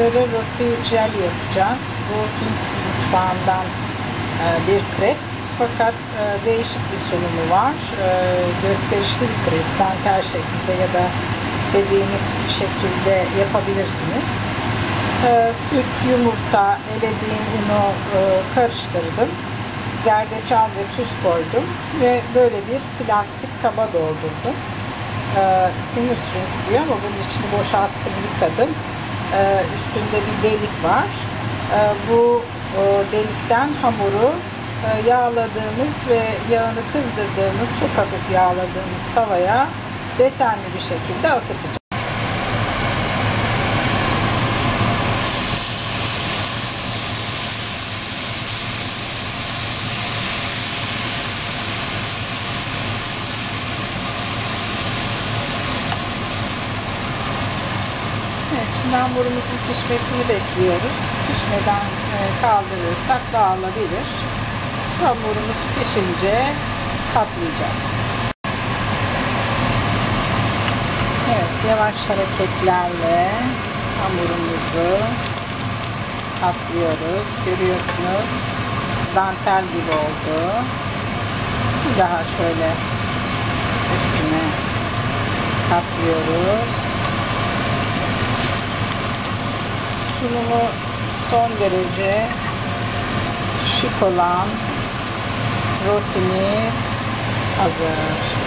böyle roti jel yapacağız. Bu Hint mutfağından e, bir krep. Fakat e, değişik bir sunumu var. E, gösterişli bir krep. Dantel şeklinde ya da istediğiniz şekilde yapabilirsiniz. Süt, yumurta, elediğim unu karıştırdım. Zerdeçal ve tuz koydum ve böyle bir plastik kaba doldurdum. E, rinse diyor ama bunun içini boşalttım, yıkadım. E, üstünde bir delik var. E, bu e, delikten hamuru yağladığımız ve yağını kızdırdığımız, çok hafif yağladığımız tavaya desenli bir şekilde akıtacağız. Evet, şimdi hamurumuzun pişmesini bekliyoruz. Pişmeden e, kaldırırsak dağılabilir. Hamurumuz pişince katlayacağız. Evet, yavaş hareketlerle hamurumuzu katlıyoruz. Görüyorsunuz, dantel gibi oldu. Bir daha şöyle üstüne katlıyoruz. Sunumu son derece şık olan rotimiz hazır.